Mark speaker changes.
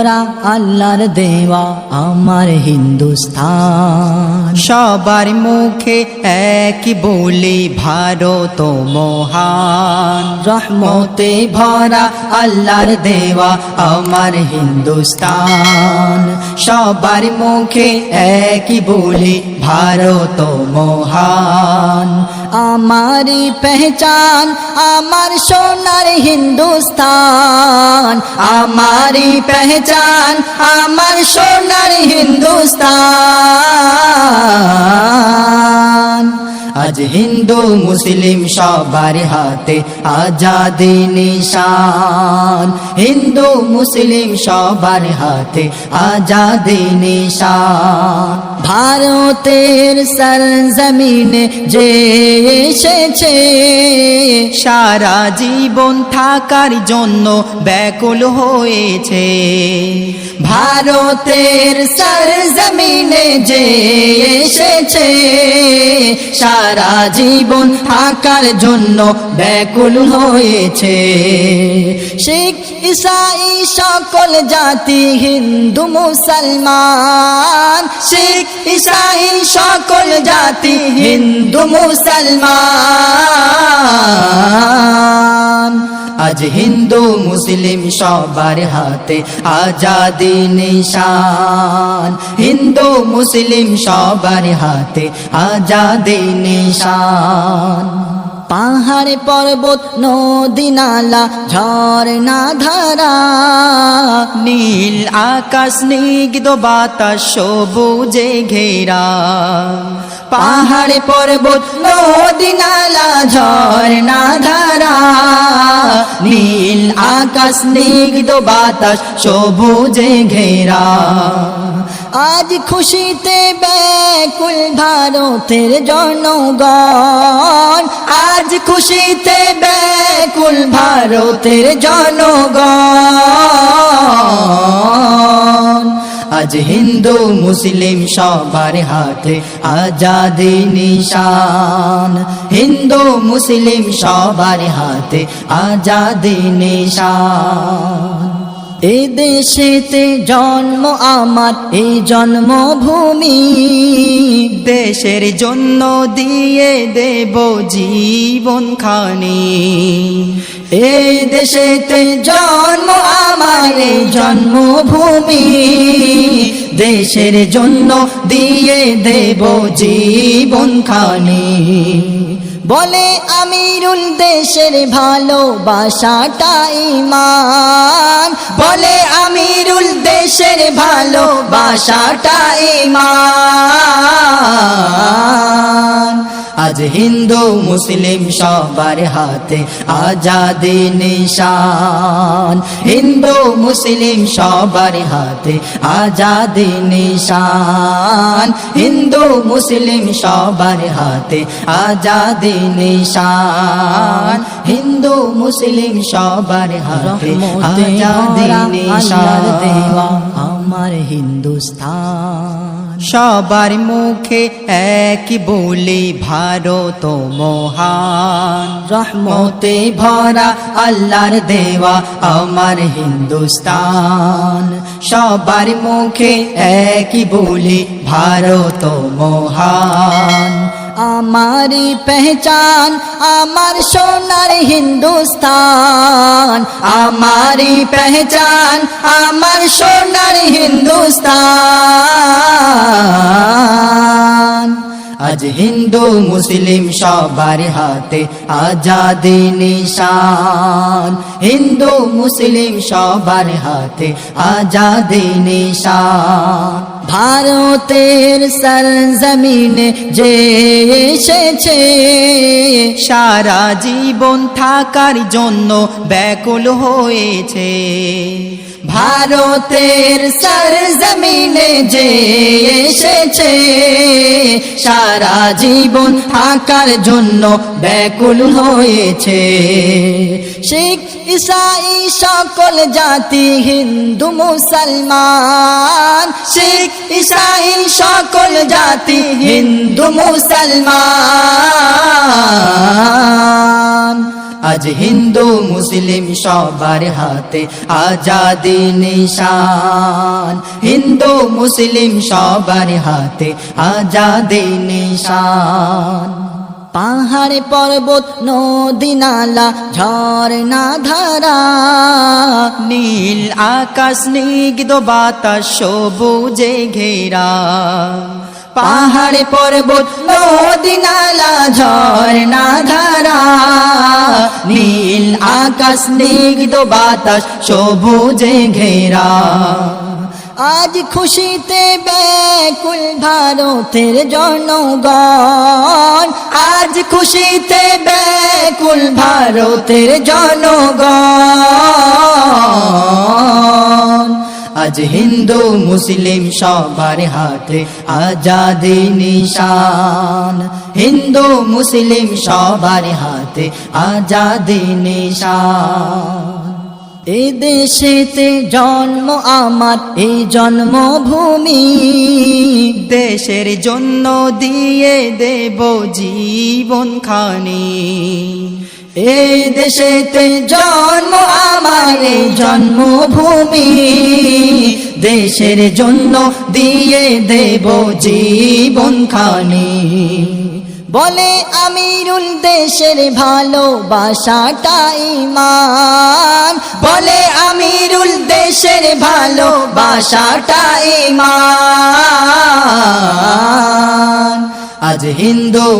Speaker 1: ভরা আল্লাহর দেওয়া আমার হিন্দুস্তান।
Speaker 2: সবার মুখে এক বলে ভারত মহান।
Speaker 1: রহমতে ভরা আল্লাহর দেওয়া আমার হিন্দুস্তান।
Speaker 2: সবার মুখে একই বলে ভারত মহান।
Speaker 1: আমারি পেহচান আমার সোনার হিন্দুস্তান। আমারি পেহচান আমার সোনার হিন্দুস্তান।
Speaker 2: আজ হিন্দু মুসলিম সবার হাতে আজাদি নিশান। হিন্দু মুসলিম সবার হাতে আজাদি নিশান।
Speaker 1: ভারতের সরজমিনে যে এসেছে,
Speaker 2: সারা জীবন থাকার জন্য ব্যাকুল হয়েছে।
Speaker 1: ভারতের সরজমিনে যে এসেছে, সারা জীবন থাকার জন্য ব্যাকুল হয়েছে। শিখ ইসাই সকল জাতি হিন্দু, মুসলমান। শিখ ইসাই সকল জাতি হিন্দু, মুসলমান।
Speaker 2: আজ হিন্দু, মুসলিম সবার হাতে আজাদি নিশান। হিন্দু, মুসলিম সবার হাতে আজাদি নিশান।
Speaker 1: পাহাড় পর্বত, নদী, নালা, ঝর্ণা, ধারা,
Speaker 2: নীল আকাশ নিগ্ধ বাতাস, সবুজে ঘেরা।
Speaker 1: পাহাড় পর্বত, নদী, নালা, ঝর্ণা, ধারা,
Speaker 2: নীল আকাশ নিগ্ধ বাতাস, সবুজে ঘেরা।
Speaker 1: আজ খুশিতে ব্যাকুল ভারতের জনগণ। আজ খুশিতে ব্যাকুল ভারতের জনগণ।
Speaker 2: আজ হিন্দু মুসলিম সবার হাতে আজাদি নিশান। হিন্দু মুসলিম সবার হাতে আজাদি নিশান।
Speaker 1: এ দেশেতে জন্ম আমার এই জন্মভূমি।
Speaker 2: দেশের জন্য দিয়ে দেব জীবন খানি।
Speaker 1: এই দেশেতে জন্ম আমার এই জন্মভূমি।
Speaker 2: দেশের জন্য দিয়ে দেব জীবন খানি।
Speaker 1: বলে আমিরুল দেশের ভালোবাসাটা ইমান বলে আমিরুল দেশের ভালোবাসাটা ইমান
Speaker 2: আজ হিন্দু মুসলিম সবার হাতে আজাদি নিশান। হিন্দু মুসলিম সবার হাতে আজাদি নিশান। হিন্দু মুসলিম সবার হাতে আজাদি নিশান। হিন্দু মুসলিম সবার হাতে আজাদি নিশান।
Speaker 1: আমার হিন্দুস্তান
Speaker 2: সবার মুখে এক বলি, ভারত মহান।
Speaker 1: রহমতে
Speaker 2: ভরা আল্লাহর দেওয়া আমার হিন্দুস্তান। সবার মুখে এক বলে, ভারত মহান।
Speaker 1: আমারি পেহচান, আমার সোনার হিন্দুস্তান। আমারি পেহচান, আমার সোনার হিন্দুস্তান।
Speaker 2: আজ হিন্দু মুসলিম সবার হাতে আজাদি নিশান। হিন্দু মুসলিম সবার হাতে আজাদি নিশান।
Speaker 1: ভারতের সরজমিনে যে এসেছে,
Speaker 2: সারা জীবন থাকার জন্য ব্যাকুল হয়েছে।
Speaker 1: ভারতের সরজমিনে যে এসেছে, সারা জীবন থাকার জন্য ব্যাকুল হয়েছে। শিখ ইসাই সকল জাতি হিন্দু, মুসলমান। শিখ ইসাই সকল জাতি হিন্দু, মুসলমান।
Speaker 2: আজ হিন্দু, মুসলিম সবার হাতে আজাদি নিশান। হিন্দু, মুসলিম সবার হাতে আজাদি নিশান।
Speaker 1: পাহাড় পর্বত, নদী নালা, ঝর্ণা ধারা,
Speaker 2: নীল আকাশ স্নিগ্ধ বাতাস, সবুজে ঘেরা।
Speaker 1: পাহাড় পর্বত, নদী নালা, ঝর্ণা ধারা,
Speaker 2: নীল আকাশ স্নিগ্ধ বাতাস, সবুজে ঘেরা।
Speaker 1: আজ খুশিতে ব্যাকুল ভারতের জনগণ।
Speaker 2: আজ খুশিতে ব্যাকুল ভারতের জনগণ। আজ হিন্দু মুসলিম সবার হাতে আজাদি নিশান। হিন্দু মুসলিম সবার হাতে আজাদি নিশান।
Speaker 1: এ দেশেতে জন্ম আমার এই জন্মভূমি।
Speaker 2: দেশের জন্য দিয়ে দেব জীবন খানি।
Speaker 1: এই দেশেতে জন্ম আমার এই জন্মভূমি।
Speaker 2: দেশের জন্য দিয়ে দেব জীবন খানি।
Speaker 1: বলে আমিরুল দেশের ভালোবাসাটা ইমান
Speaker 2: বলে আমিরুল দেশের ভালোবাসাটা ইমান আজ হিন্দু